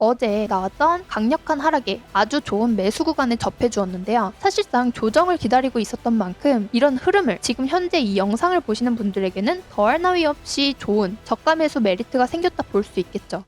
어제 나왔던 강력한 하락에 아주 좋은 매수 구간에 접해 주었는데요. 사실상 조정을 기다리고 있었던 만큼 이런 흐름을 지금 현재 이 영상을 보시는 분들에게는 더할 나위 없이 좋은 저가 매수 메리트가 생겼다 볼 수 있겠죠.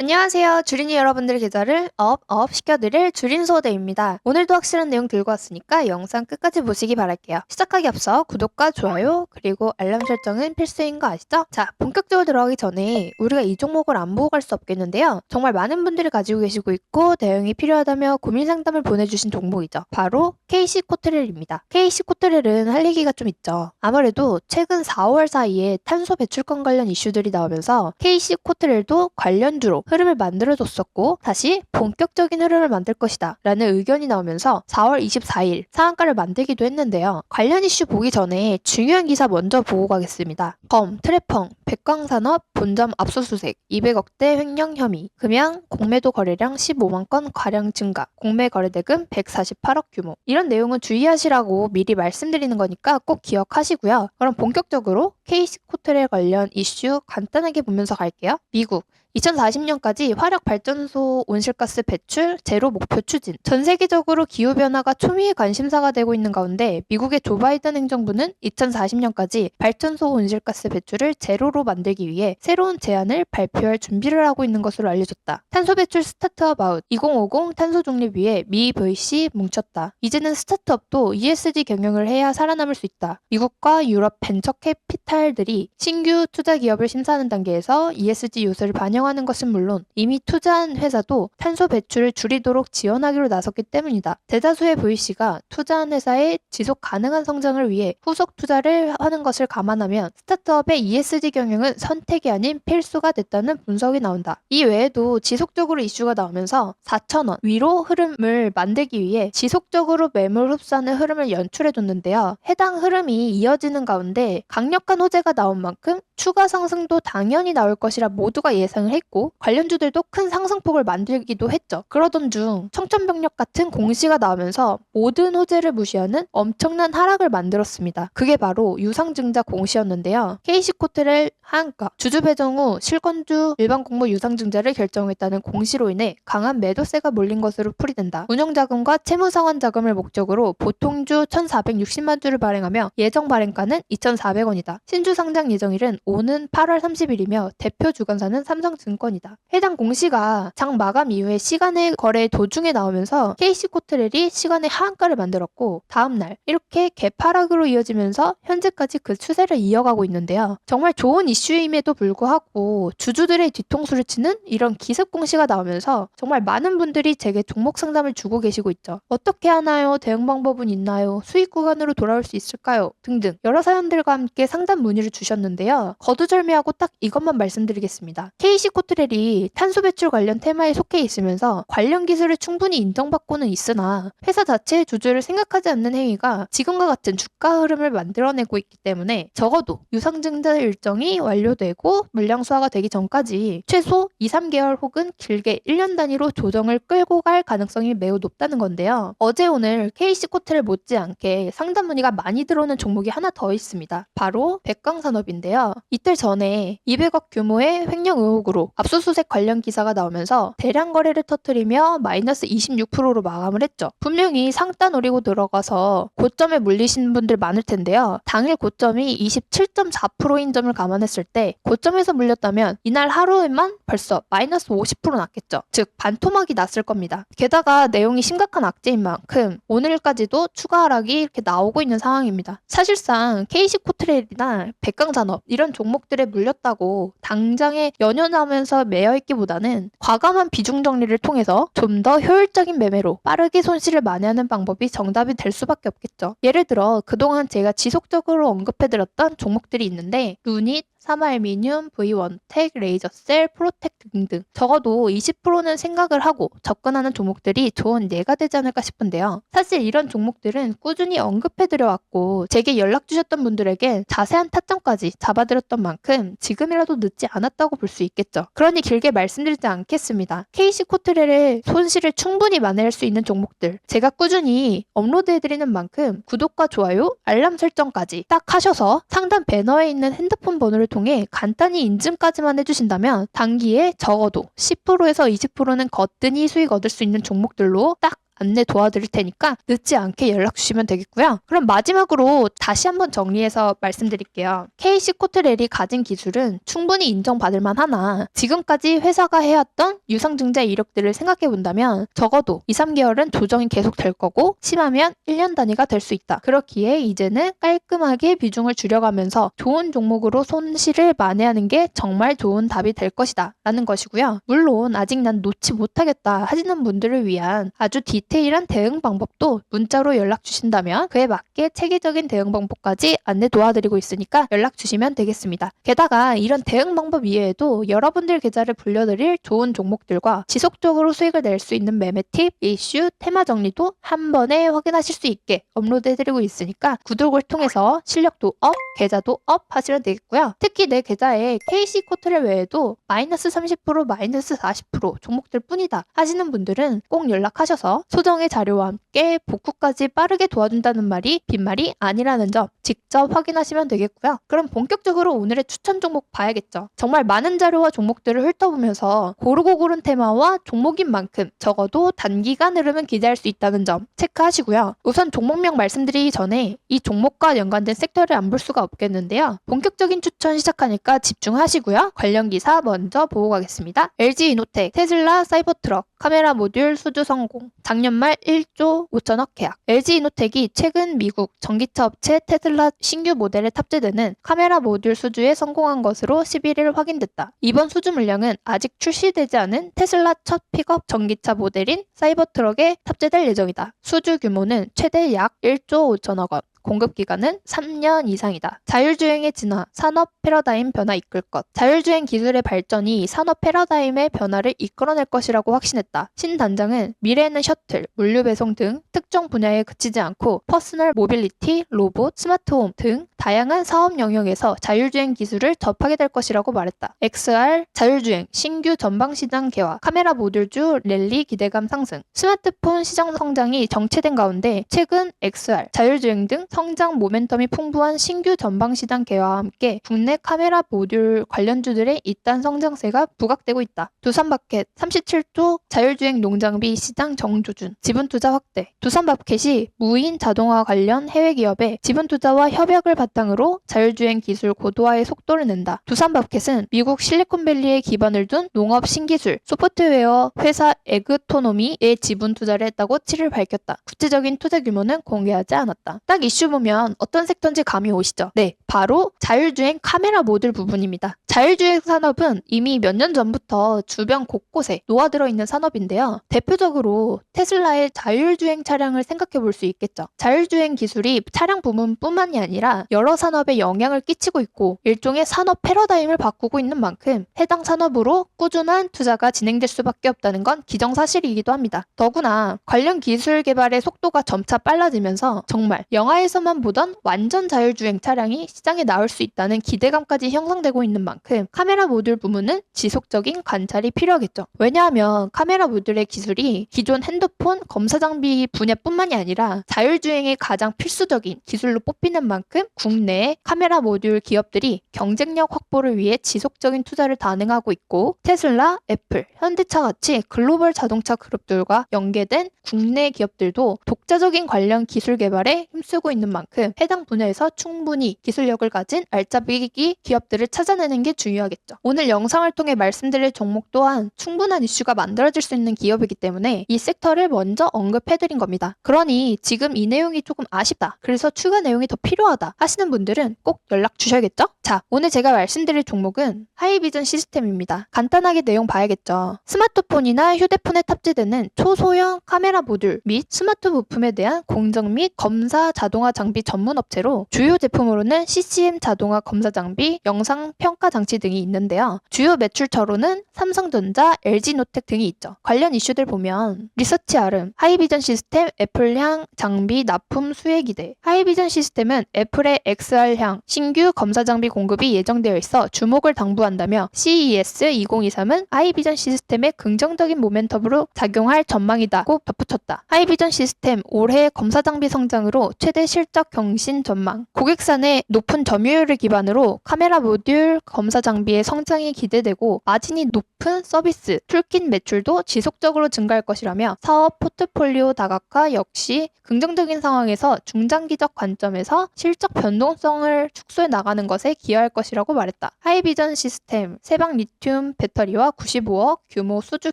안녕하세요. 주린이 여러분들 계좌를 업, 업 시켜드릴 주린 소대입니다. 오늘도 확실한 내용 들고 왔으니까 영상 끝까지 보시기 바랄게요. 시작하기 앞서 구독과 좋아요, 그리고 알람 설정은 필수인 거 아시죠? 자, 본격적으로 들어가기 전에 우리가 이 종목을 안 보고 갈 수 없겠는데요. 정말 많은 분들이 가지고 계시고 있고 대응이 필요하다며 고민 상담을 보내주신 종목이죠. 바로 KC 코트렐입니다. KC 코트렐은 할 얘기가 좀 있죠. 아무래도 최근 4월 사이에 탄소 배출권 관련 이슈들이 나오면서 KC 코트렐도 관련주로 흐름을 만들어줬었고 다시 본격적인 흐름을 만들 것이다 라는 의견이 나오면서 4월 24일 상한가를 만들기도 했는데요. 관련 이슈 보기 전에 중요한 기사 먼저 보고 가겠습니다. 검, 트래펑, 백광산업, 본점 압수수색, 200억대 횡령 혐의, 금양, 공매도 거래량 15만 건 과량 증가, 공매 거래대금 148억 규모. 이런 내용은 주의하시라고 미리 말씀드리는 거니까 꼭 기억하시고요. 그럼 본격적으로 케이스 코트렐 관련 이슈 간단하게 보면서 갈게요. 미국, 2040년까지 화력 발전소 온실가스 배출 제로 목표 추진. 전 세계적으로 기후 변화가 초미의 관심사가 되고 있는 가운데 미국의 조 바이든 행정부는 2040년까지 발전소 온실가스 배출을 제로로 만들기 위해 새로운 제안을 발표할 준비를 하고 있는 것으로 알려졌다. 탄소 배출 스타트업 아웃 2050 탄소 중립 위해 미 VC 뭉쳤다. 이제는 스타트업도 ESG 경영을 해야 살아남을 수 있다. 미국과 유럽 벤처 캐피탈들이 신규 투자 기업을 심사하는 단계에서 ESG 요소를 반영 하는 것은 물론 이미 투자한 회사도 탄소 배출을 줄이도록 지원하기로 나섰기 때문이다. 대다수의 VC가 투자한 회사의 지속 가능한 성장을 위해 후속 투자를 하는 것을 감안하면 스타트업의 ESG 경영은 선택이 아닌 필수가 됐다는 분석이 나온다. 이 외에도 지속적으로 이슈가 나오면서 4천원 위로 흐름을 만들기 위해 지속적으로 매물 흡수하는 흐름을 연출해줬는데요. 해당 흐름이 이어지는 가운데 강력한 호재가 나온 만큼 추가 상승도 당연히 나올 것이라 모두가 예상을 했고 관련주들도 큰 상승폭을 만들기도 했죠. 그러던 중 청천벽력 같은 공시가 나오면서 모든 호재를 무시하는 엄청난 하락을 만들었습니다. 그게 바로 유상증자 공시였는데요. KC코트렐 하한가 주주 배정 후 실권주 일반 공모 유상증자를 결정했다는 공시로 인해 강한 매도세가 몰린 것으로 풀이된다. 운영자금과 채무상환 자금을 목적으로 보통주 1,460만 주를 발행하며 예정 발행가는 2,400원이다. 신주 상장 예정일은 오는 8월 30일이며 대표 주관사는 삼성증권이다. 해당 공시가 장 마감 이후에 시간의 거래 도중에 나오면서 KC코트렐이 시간의 하한가를 만들었고 다음날 이렇게 개파락으로 이어지면서 현재까지 그 추세를 이어가고 있는데요. 정말 좋은 이슈임에도 불구하고 주주들의 뒤통수를 치는 이런 기습 공시가 나오면서 정말 많은 분들이 제게 종목 상담을 주고 계시고 있죠. 어떻게 하나요? 대응 방법은 있나요? 수익 구간으로 돌아올 수 있을까요? 등등 여러 사연들과 함께 상담 문의를 주셨는데요. 거두절미하고 딱 이것만 말씀드리겠습니다. KC 코트렐이 탄소 배출 관련 테마에 속해 있으면서 관련 기술을 충분히 인정받고는 있으나 회사 자체의 주주를 생각하지 않는 행위가 지금과 같은 주가 흐름을 만들어내고 있기 때문에 적어도 유상증자 일정이 완료되고 물량 소화가 되기 전까지 최소 2, 3개월 혹은 길게 1년 단위로 조정을 끌고 갈 가능성이 매우 높다는 건데요. 어제 오늘 KC 코트를 못지않게 상담 문의가 많이 들어오는 종목이 하나 더 있습니다. 바로 백광산업인데요. 이틀 전에 200억 규모의 횡령 의혹으로 압수수색 관련 기사가 나오면서 대량 거래를 터뜨리며 마이너스 26%로 마감을 했죠. 분명히 상단 노리고 들어가서 고점에 물리신 분들 많을 텐데요. 당일 고점이 27.4%인 점을 감안했을 때 고점에서 물렸다면 이날 하루에만 벌써 마이너스 50% 났겠죠. 즉 반토막이 났을 겁니다. 게다가 내용이 심각한 악재인 만큼 오늘까지도 추가 하락이 이렇게 나오고 있는 상황입니다. 사실상 KC 코트렐이나 백강산업 이런 종목들에 물렸다고 당장에 연연하면서 매여 있기보다는 과감한 비중 정리를 통해서 좀 더 효율적인 매매로 빠르게 손실을 만회하는 방법이 정답이 될 수밖에 없겠죠. 예를 들어 그동안 제가 지속적으로 언급해드렸던 종목들이 있는데 루닛, 사마알미늄, V1텍, 레이저셀, 프로텍 등등 적어도 20%는 생각을 하고 접근하는 종목들이 좋은 예가 되지 않을까 싶은데요. 사실 이런 종목들은 꾸준히 언급해드려왔고 제게 연락 주셨던 분들에게 자세한 타점까지 잡아드렸던 만큼 지금이라도 늦지 않았다고 볼 수 있겠죠. 그러니 길게 말씀드리지 않겠습니다. KC 코트렐의 손실을 충분히 만회할 수 있는 종목들 제가 꾸준히 업로드해드리는 만큼 구독과 좋아요, 알람 설정까지 딱 하셔서 상단 배너에 있는 핸드폰 번호를 통해 간단히 인증까지만 해주신다면 단기에 적어도 10%에서 20%는 거뜬히 수익 얻을 수 있는 종목들로 딱 안내 도와드릴 테니까 늦지 않게 연락 주시면 되겠고요. 그럼 마지막으로 다시 한번 정리해서 말씀드릴게요. KC 코트렐이 가진 기술은 충분히 인정받을 만하나 지금까지 회사가 해왔던 유상증자 이력들을 생각해 본다면 적어도 2, 3개월은 조정이 계속 될 거고 심하면 1년 단위가 될 수 있다. 그렇기에 이제는 깔끔하게 비중을 줄여가면서 좋은 종목으로 손실을 만회하는 게 정말 좋은 답이 될 것이다. 라는 것이고요. 물론 아직 난 놓지 못하겠다 하시는 분들을 위한 아주 디 테일한 대응 방법도 문자로 연락 주신다면 그에 맞게 체계적인 대응 방법까지 안내 도와드리고 있으니까 연락 주시면 되겠습니다. 게다가 이런 대응 방법 이외에도 여러분들 계좌를 불려드릴 좋은 종목들과 지속적으로 수익을 낼 수 있는 매매 팁, 이슈, 테마 정리도 한 번에 확인하실 수 있게 업로드해드리고 있으니까 구독을 통해서 실력도 업, 계좌도 업 하시면 되겠고요. 특히 내 계좌에 KC 코트를 외에도 마이너스 30% 마이너스 40% 종목들 뿐이다 하시는 분들은 꼭 연락하셔서 소정의 자료와 함께 복구까지 빠르게 도와준다는 말이 빈말이 아니라는 점 직접 확인하시면 되겠고요. 그럼 본격적으로 오늘의 추천 종목 봐야겠죠. 정말 많은 자료와 종목들을 훑어보면서 고르고 고른 테마와 종목인 만큼 적어도 단기간 흐름은 기대할 수 있다는 점 체크하시고요. 우선 종목명 말씀드리기 전에 이 종목과 연관된 섹터를 안 볼 수가 없겠는데요. 본격적인 추천 시작하니까 집중하시고요. 관련 기사 먼저 보고 가겠습니다. LG 이노텍, 테슬라 사이버트럭, 카메라 모듈 수주 성공, 작년 말 1조 5천억 계약. LG 이노텍이 최근 미국 전기차 업체 테슬라 신규 모델에 탑재되는 카메라 모듈 수주에 성공한 것으로 11일 확인됐다. 이번 수주 물량은 아직 출시되지 않은 테슬라 첫 픽업 전기차 모델인 사이버트럭에 탑재될 예정이다. 수주 규모는 최대 약 1조 5천억 원. 공급 기간은 3년 이상이다. 자율주행의 진화, 산업 패러다임 변화 이끌 것. 자율주행 기술의 발전이 산업 패러다임의 변화를 이끌어낼 것이라고 확신했다. 신 단장은 미래에는 셔틀, 물류 배송 등 특정 분야에 그치지 않고 퍼스널 모빌리티, 로봇, 스마트홈 등 다양한 사업 영역에서 자율주행 기술을 접하게 될 것이라고 말했다. XR, 자율주행, 신규 전방 시장 개화, 카메라 모듈주 랠리 기대감 상승, 스마트폰 시장 성장이 정체된 가운데 최근 XR, 자율주행 등 성장 모멘텀이 풍부한 신규 전방 시장 개화와 함께 국내 카메라 모듈 관련주들의 잇단 성장세가 부각되고 있다. 두산마켓 37조 자율주행 농장비 시장 정조준, 지분투자 확대. 두산마켓이 무인 자동화 관련 해외 기업에 지분투자와 협약을 바탕으로 자율주행 기술 고도화의 속도를 낸다. 두산마켓은 미국 실리콘밸리에 기반을 둔 농업 신기술 소프트웨어 회사 에그토노미에 지분 투자를 했다고 7일 밝혔다. 구체적인 투자 규모는 공개하지 않았다. 딱 이슈 보면 어떤 섹터인지 감이 오시죠? 네, 바로 자율주행 카메라 모듈 부분입니다. 자율주행 산업은 이미 몇 년 전부터 주변 곳곳에 놓아들어 있는 산업인데요. 대표적으로 테슬라의 자율주행 차량을 생각해 볼 수 있겠죠. 자율주행 기술이 차량 부문뿐만이 아니라 여러 산업에 영향을 끼치고 있고 일종의 산업 패러다임을 바꾸고 있는 만큼 해당 산업으로 꾸준한 투자가 진행될 수밖에 없다는 건 기정사실이기도 합니다. 더구나 관련 기술 개발의 속도가 점차 빨라지면서 정말 영화에서만 보던 완전 자율주행 차량이 시장에 나올 수 있다는 기대감까지 형성되고 있는 만큼 카메라 모듈 부문은 지속적인 관찰이 필요하겠죠. 왜냐하면 카메라 모듈의 기술이 기존 핸드폰 검사 장비 분야뿐만이 아니라 자율주행의 가장 필수적인 기술로 뽑히는 만큼 국내 카메라 모듈 기업들이 경쟁력 확보를 위해 지속적인 투자를 단행하고 있고 테슬라, 애플, 현대차 같이 글로벌 자동차 그룹들과 연계된 국내 기업들도 독자적인 관련 기술 개발에 힘쓰고 있는 만큼 해당 분야에서 충분히 기술력을 가진 알짜배기 기업들을 찾아내는 게 중요하겠죠. 오늘 영상을 통해 말씀드릴 종목 또한 충분한 이슈가 만들어질 수 있는 기업이기 때문에 이 섹터를 먼저 언급해드린 겁니다. 그러니 지금 이 내용이 조금 아쉽다. 그래서 추가 내용이 더 필요하다 하시는 하시는 분들은 꼭 연락 주셔야겠죠? 자, 오늘 제가 말씀드릴 종목은 하이비전 시스템입니다. 간단하게 내용 봐야겠죠. 스마트폰이나 휴대폰에 탑재되는 초소형 카메라 모듈 및 스마트 부품에 대한 공정 및 검사 자동화 장비 전문 업체로 주요 제품으로는 CCM 자동화 검사 장비, 영상 평가 장치 등이 있는데요. 주요 매출처로는 삼성전자, LG노텍 등이 있죠. 관련 이슈들 보면 리서치 아름, 하이비전 시스템, 애플향 장비 납품 수혜 기대. 하이비전 시스템은 애플의 XR향 신규 검사 장비 공급이 예정되어 있어 주목을 당부한다며 CES 2023은 하이비전 시스템의 긍정적인 모멘텀으로 작용할 전망이다고 덧붙였다. 하이비전 시스템 올해 검사 장비 성장으로 최대 실적 경신 전망. 고객산의 높은 점유율을 기반으로 카메라 모듈 검사 장비의 성장이 기대되고 마진이 높은 서비스, 툴킷 매출도 지속적으로 증가할 것이라며 사업 포트폴리오 다각화 역시 긍정적인 상황에서 중장기적 관점에서 실적 변 동성을 축소해 나가는 것에 기여할 것이라고 말했다. 하이비전 시스템 세방 리튬 배터리와 95억 규모 수주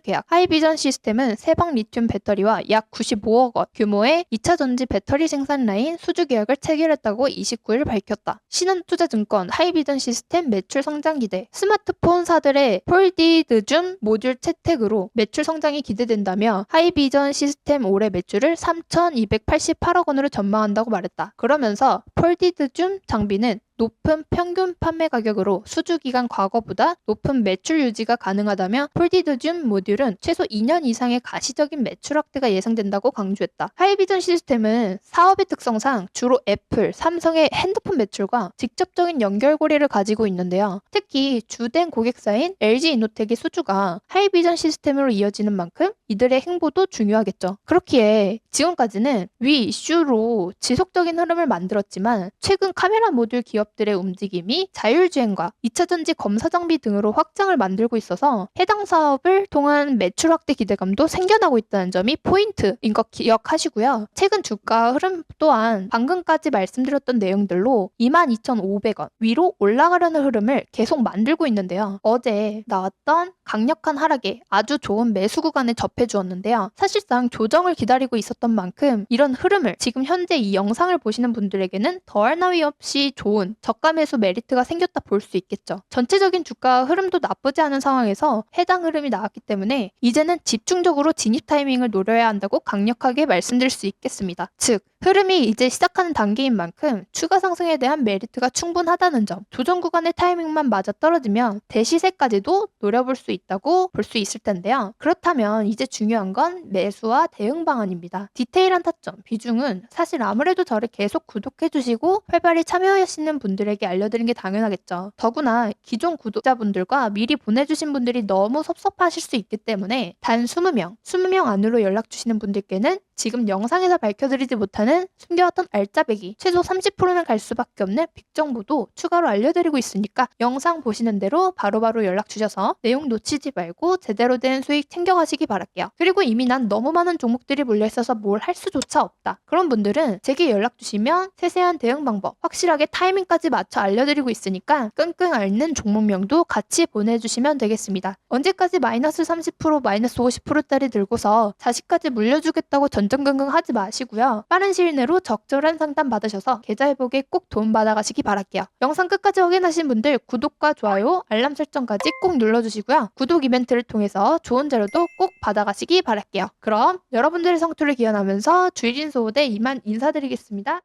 계약. 하이비전 시스템은 세방 리튬 배터리와 약 95억 원 규모의 2차 전지 배터리 생산 라인 수주 계약을 체결했다고 29일 밝혔다. 신한투자증권 하이비전 시스템 매출 성장 기대. 스마트폰사들의 폴디드 줌 모듈 채택으로 매출 성장이 기대된다며 하이비전 시스템 올해 매출을 3,288억 원으로 전망한다고 말했다. 그러면서 폴디드 줌 장비는 높은 평균 판매 가격으로 수주 기간 과거보다 높은 매출 유지가 가능하다며 폴디드 줌 모듈은 최소 2년 이상의 가시적인 매출 확대가 예상된다고 강조했다. 하이비전 시스템은 사업의 특성상 주로 애플, 삼성의 핸드폰 매출과 직접적인 연결고리를 가지고 있는데요. 특히 주된 고객사인 LG 이노텍의 수주가 하이비전 시스템으로 이어지는 만큼 이들의 행보도 중요하겠죠. 그렇기에 지금까지는 위 이슈로 지속적인 흐름을 만들었지만 최근 카메라 모듈 기업 들의 움직임이 자율주행과 2차 전지 검사 장비 등으로 확장을 만들고 있어서 해당 사업을 통한 매출 확대 기대감도 생겨나고 있다는 점이 포인트인 것 기억하시고요. 최근 주가 흐름 또한 방금까지 말씀드렸던 내용들로 22,500원 위로 올라가려는 흐름을 계속 만들고 있는데요. 어제 나왔던 강력한 하락에 아주 좋은 매수 구간에 접해 주었는데요. 사실상 조정을 기다리고 있었던 만큼 이런 흐름을 지금 현재 이 영상을 보시는 분들에게는 더할 나위 없이 좋은 저가 매수 메리트가 생겼다 볼 수 있겠죠. 전체적인 주가 흐름도 나쁘지 않은 상황에서 해당 흐름이 나왔기 때문에 이제는 집중적으로 진입 타이밍을 노려야 한다고 강력하게 말씀드릴 수 있겠습니다. 즉, 흐름이 이제 시작하는 단계인 만큼 추가 상승에 대한 메리트가 충분하다는 점, 조정 구간의 타이밍만 맞아 떨어지면 대시세까지도 노려볼 수 있다고 볼 수 있을 텐데요. 그렇다면 이제 중요한 건 매수와 대응 방안입니다. 디테일한 타점, 비중은 사실 아무래도 저를 계속 구독해주시고 활발히 참여하시는 분들에게 알려드린 게 당연하겠죠. 더구나 기존 구독자분들과 미리 보내주신 분들이 너무 섭섭하실 수 있기 때문에 단 20명, 20명 안으로 연락 주시는 분들께는 지금 영상에서 밝혀드리지 못하는 숨겨왔던 알짜배기 최소 30%는 갈 수밖에 없는 빅 정보도 추가로 알려드리고 있으니까 영상 보시는 대로 바로바로 연락 주셔서 내용 놓치지 말고 제대로 된 수익 챙겨가시기 바랄게요. 그리고 이미 난 너무 많은 종목들이 몰려있어서 뭘 할 수조차 없다. 그런 분들은 제게 연락 주시면 세세한 대응 방법 확실하게 타이밍까지 맞춰 알려드리고 있으니까 끙끙 앓는 종목명도 같이 보내주시면 되겠습니다. 언제까지 마이너스 30% 마이너스 50%짜리 들고서 자식까지 물려주겠다고 전전긍긍 하지 마시고요. 빠른 시일 내로 적절한 상담 받으셔서 계좌 회복에 꼭 도움 받아가시기 바랄게요. 영상 끝까지 확인하신 분들 구독과 좋아요, 알람 설정까지 꼭 눌러주시고요. 구독 이벤트를 통해서 좋은 자료도 꼭 받아가시기 바랄게요. 그럼 여러분들의 성투를 기원하면서 주일인 소호대 이만 인사드리겠습니다.